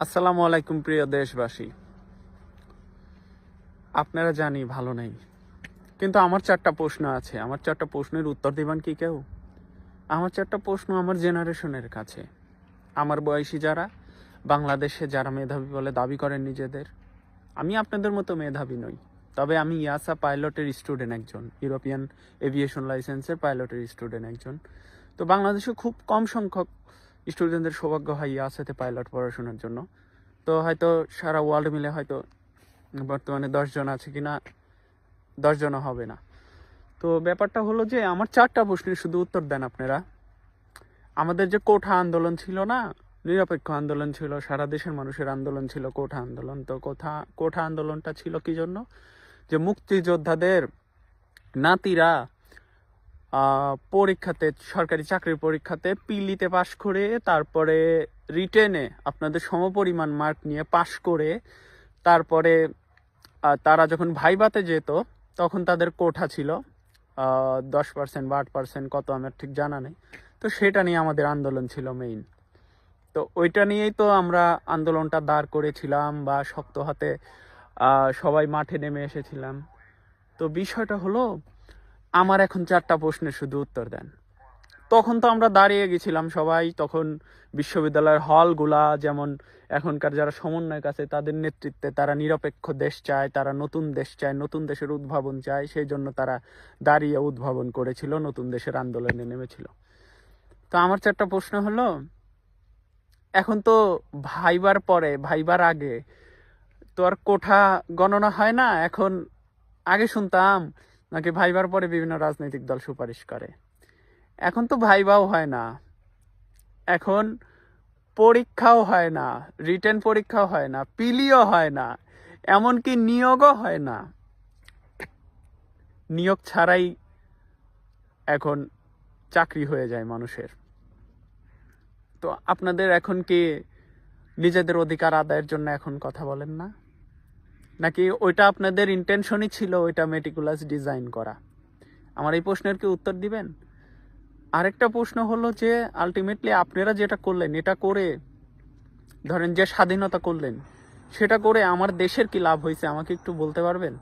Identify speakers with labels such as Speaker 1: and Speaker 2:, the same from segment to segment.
Speaker 1: আসসালামু আলাইকুম, প্রিয় দেশবাসী। আপনারা জানি ভালো নেই। কিন্তু আমার চারটা প্রশ্ন আছে। আমার চারটা প্রশ্নের উত্তর দিবেন কি কেউ? আমার চারটা প্রশ্ন আমার জেনারেশনের কাছে। আমার বয়সী যারা, বাংলাদেশে যারা মেধাবী বলে দাবি করেন নিজেদের, আমি আপনাদের মতো মেধাবী নই। তবে আমি ইয়াসা পাইলটের স্টুডেন্ট একজন, ইউরোপিয়ান এভিয়েশন লাইসেন্সের পাইলটের স্টুডেন্ট একজন। তো বাংলাদেশে খুব কম সংখ্যক স্টুডেন্টদের সৌভাগ্য হয় ইয়াসাতে পাইলট পড়াশোনার জন্য। তো হয়তো সারা ওয়ার্ল্ড মিলে হয়তো বর্তমানে দশজন আছে কি না দশজনও হবে না। তো ব্যাপারটা হলো যে আমার চারটা প্রশ্নের শুধু উত্তর দেন আপনারা। আমাদের যে কোঠা আন্দোলন ছিল না, নিরপেক্ষ আন্দোলন ছিল, সারা দেশের মানুষের আন্দোলন ছিল কোঠা আন্দোলন। তো কোঠা কোঠা আন্দোলনটা ছিল কি জন্য? যে মুক্তিযোদ্ধাদের নাতিরা পরীক্ষাতে, সরকারি চাকরির পরীক্ষাতে পিলিতে পাশ করে, তারপরে রিটেনে আপনাদের সমপরিমাণ মার্ক নিয়ে পাশ করে, তারপরে তারা যখন ভাইবাতে যেত, তখন তাদের কোঠা ছিল দশ পার্সেন্ট বা আট পার্সেন্ট, কত আমার ঠিক জানা নেই। তো সেটা নিয়ে আমাদের আন্দোলন ছিল মেইন তো ওইটা নিয়েই তো আমরা আন্দোলনটা দাঁড় করেছিলাম বা শক্ত হাতে সবাই মাঠে নেমে এসেছিলাম। তো বিষয়টা হলো আমার এখন চারটা প্রশ্নের শুধু উত্তর দেন। তখন তো আমরা দাঁড়িয়ে গেছিলাম সবাই, তখন বিশ্ববিদ্যালয়ের হলগুলা যেমন এখনকার যারা সমন্বয়ক আছে তাদের নেতৃত্বে তারা নিরপেক্ষ দেশ চায়, তারা নতুন দেশ চায়, নতুন দেশের উদ্ভাবন চায়, সেই জন্য তারা দাঁড়িয়ে উদ্ভাবন করেছিল, নতুন দেশের আন্দোলনে নেমেছিল। তো আমার চারটা প্রশ্ন হলো, এখন তো ভাইবার পরে, ভাইবার আগে তো আর কোঠা গণনা হয় না, এখন আগে শুনতাম নাকি ভাইবার পরে বিভিন্ন রাজনৈতিক দল সুপারিশ করে। এখন তো ভাইবাও হয় না। এখন পরীক্ষাও হয় না। রিটেন পরীক্ষাও হয় না। পিলিও হয় না। এমনকি নিয়োগও হয় না। নিয়োগ ছাড়াই এখন চাকরি হয়ে যায় মানুষের। তো আপনাদের এখন কি নিজেদের অধিকার আদায়ের জন্য এখন কথা বলেন না? নাকি ওইটা আপনাদের ইন্টেনশনই ছিল ওইটা মেটিকুলাস ডিজাইন করা? আমার এই প্রশ্নের কি উত্তর দিবেন? আরেকটা প্রশ্ন হলো যে আলটিমেটলি আপনারা যেটা করলেন, এটা করে ধরেন যে স্বাধীনতা করলেন, সেটা করে আমার দেশের কি লাভ হয়েছে, আমাকে একটু বলতে পারবেন?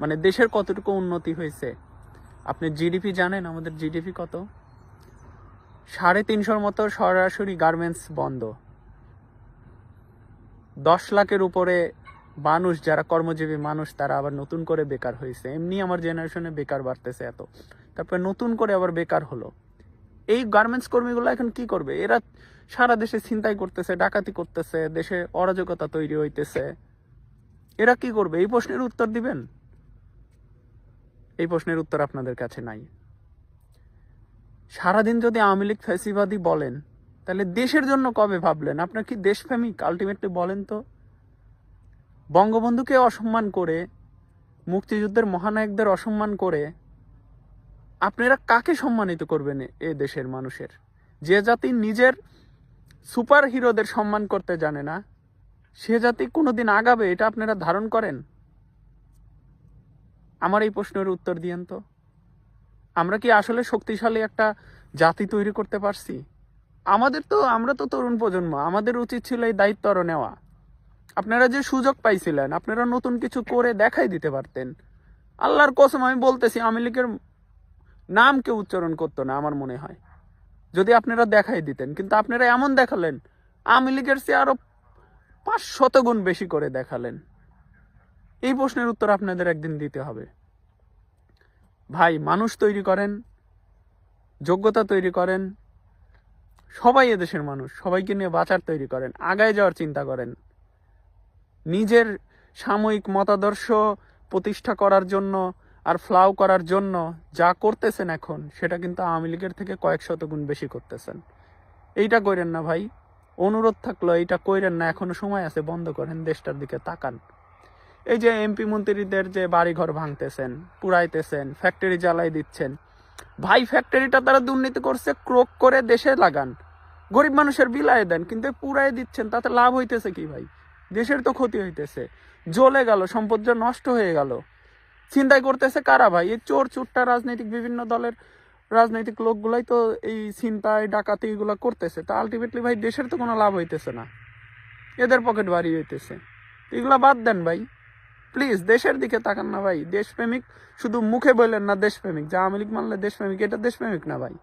Speaker 1: মানে দেশের কতটুকু উন্নতি হয়েছে? আপনি জিডিপি জানেন, আমাদের জিডিপি কত? সাড়ে তিনশোর মতো সরাসরি গার্মেন্টস বন্ধ। দশ লাখের উপরে মানুষ, যারা কর্মজীবী মানুষ, তারা আবার নতুন করে বেকার হয়েছে। এমনি আমার জেনারেশনে বেকার বাড়তেছে এত। তারপরে নতুন করে আবার বেকার হলো। এই গার্মেন্টস কর্মীগুলো এখন কি করবে? এরা সারা দেশে ছিনতাই করতেছে, ডাকাতি করতেছে, দেশে অরাজকতা তৈরি হইতেছে। এরা কি করবে? এই প্রশ্নের উত্তর দিবেন? এই প্রশ্নের উত্তর আপনাদের কাছে নাই। সারাদিন যদি আওয়ামী লীগ ফ্যাসিবাদী বলেন, তাহলে দেশের জন্য কবে ভাবলেন? আপনার কি দেশপ্রেমিক? আলটিমেটলি বলেন তো। বঙ্গবন্ধুকে অসম্মান করে, মুক্তিযুদ্ধের মহানায়কদের অসম্মান করে, আপনারা কাকে সম্মানিত করবেন এ দেশের মানুষের? যে জাতি নিজের সুপার হিরোদের সম্মান করতে জানে না, সে জাতি কোনোদিন আগাবে, এটা আপনারা ধারণ করেন? আমার এই প্রশ্নের উত্তর দিয়েন তো। আমরা কি আসলে শক্তিশালী একটা জাতি তৈরি করতে পারছি? আমাদের তো, আমরা তো তরুণ প্রজন্ম, আমাদের উচিত ছিল এই দায়িত্ব আরও নেওয়া। আপনারা যে সুযোগ পাইছিলেন, আপনারা নতুন কিছু করে দেখাই দিতে পারতেন। আল্লাহর কসম, আমি বলতেছি, আওয়ামী লীগের নাম কেউ উচ্চারণ করতো না আমার মনে হয়। যদি আপনারা দেখাই দিতেন, কিন্তু আপনারা এমন দেখালেন, আওয়ামী লীগের চেয়ে আরও পাঁচ শত গুণ বেশি করে দেখালেন। এই প্রশ্নের উত্তর আপনাদের একদিন দিতে হবে। ভাই, মানুষ তৈরি করেন, যোগ্যতা তৈরি করেন, সবাই এদেশের মানুষ, সবাইকে নিয়ে বাঁচার তৈরি করেন, আগায় যাওয়ার চিন্তা করেন। নিজের সাময়িক মতাদর্শ প্রতিষ্ঠা করার জন্য আর ফ্লাও করার জন্য যা করতেছেন এখন, সেটা কিন্তু আওয়ামী লীগের থেকে কয়েক শতগুণ বেশি করতেছেন। এইটা করেন না ভাই। অনুরোধ থাকল, এইটা কইরেন না, এখনও সময় আছে, বন্ধ করেন, দেশটার দিকে তাকান। এই যে এমপি মন্ত্রীদের যে বাড়িঘর ভাঙতেছেন পুরাইতেছেন ফ্যাক্টরি জ্বালাই দিচ্ছেন, ভাই ফ্যাক্টরিটা তারা দুর্নীতি করছে, ক্রোক করে দেশে লাগান। গরিব মানুষের বিলায় দেন, কিন্তু পুরাই দিচ্ছেন, তাতে লাভ হইতেছে কি ভাই? দেশের তো ক্ষতি হইতেছে। জ্বলে গেল, সম্পদ যে নষ্ট হয়ে গেল। চিন্তাই করতেছে কারা ভাই? এই চোর চুট্টা রাজনৈতিক বিভিন্ন দলের রাজনৈতিক লোকগুলাই তো এই চিন্তায় ডাকাতি এগুলো করতেছে। তা আলটিমেটলি ভাই দেশের তো কোনো লাভ হইতেছে না। এদের পকেট ভারী হইতেছে। এগুলা বাদ দেন ভাই। প্লিজ দেশের দিকে তাকান না ভাই। দেশপ্রেমিক শুধু মুখে বললেন না দেশপ্রেমিক। যা আওয়ামী লীগ মানলে দেশপ্রেমিক, এটা দেশপ্রেমিক না ভাই।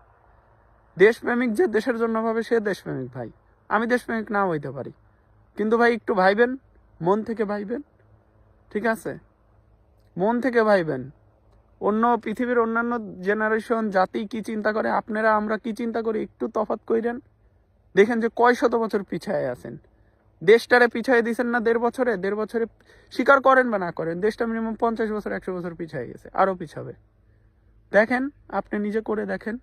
Speaker 1: দেশপ্রেমিক যে দেশের জন্য ভাবে সে দেশপ্রেমিক ভাই। আমি দেশপ্রেমিক না হইতে পারি। কিন্তু ভাই, একটু ভাইবেন, মন থেকে ভাইবেন, ঠিক আছে? মন থেকে ভাইবেন। অন্য পৃথিবীর অন্যান্য জেনারেশন জাতি কি চিন্তা করে? আপনারা, আমরা কি চিন্তা করি? একটু তফাৎ কইরেন। দেখেন যে কয় শত বছর পিছায় আছেন। দেশটারে পিছায় দিয়েছেন না দেড় বছরে? দেড় বছরে স্বীকার করেন বা না করেন, দেশটা মিনিমাম পঞ্চাশ বছর, একশো বছর পিছায় গেছে আরও পিছাবে। দেখেন, আপনি নিজে করে দেখেন,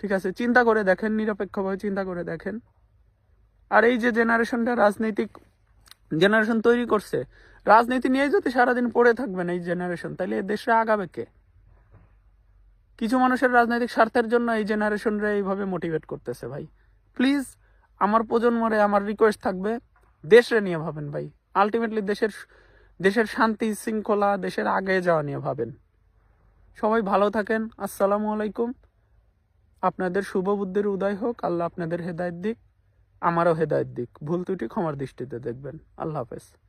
Speaker 1: ঠিক আছে? চিন্তা করে দেখেন, নিরপেক্ষভাবে চিন্তা করে দেখেন। আর এই যে জেনারেশনটা রাজনৈতিক জেনারেশন তৈরি করছে, রাজনীতি নিয়ে যদি সারাদিন পড়ে থাকবেন এই জেনারেশন, তাহলে এ দেশটা আগাবে কে? কিছু মানুষের রাজনৈতিক স্বার্থের জন্য এই জেনারেশনরা এইভাবে মোটিভেট করতেছে ভাই। প্লিজ আমার প্রজন্মরে আমার রিকোয়েস্ট থাকবে, দেশরে নিয়ে ভাবেন ভাই। আলটিমেটলি দেশের দেশের শান্তি, শৃঙ্খলা, দেশের আগে যাওয়া নিয়ে ভাবেন। সবাই ভালো থাকেন, আসসালামু আলাইকুম। আপনাদের শুভ বুদ্ধির উদয় হোক, আল্লাহ আপনাদের হেদায়ত দিক। আমারও হেদায়ত দিক। ভুল ত্রুটি ক্ষমার দৃষ্টিতে দেখবেন। আল্লাহ হাফেজ।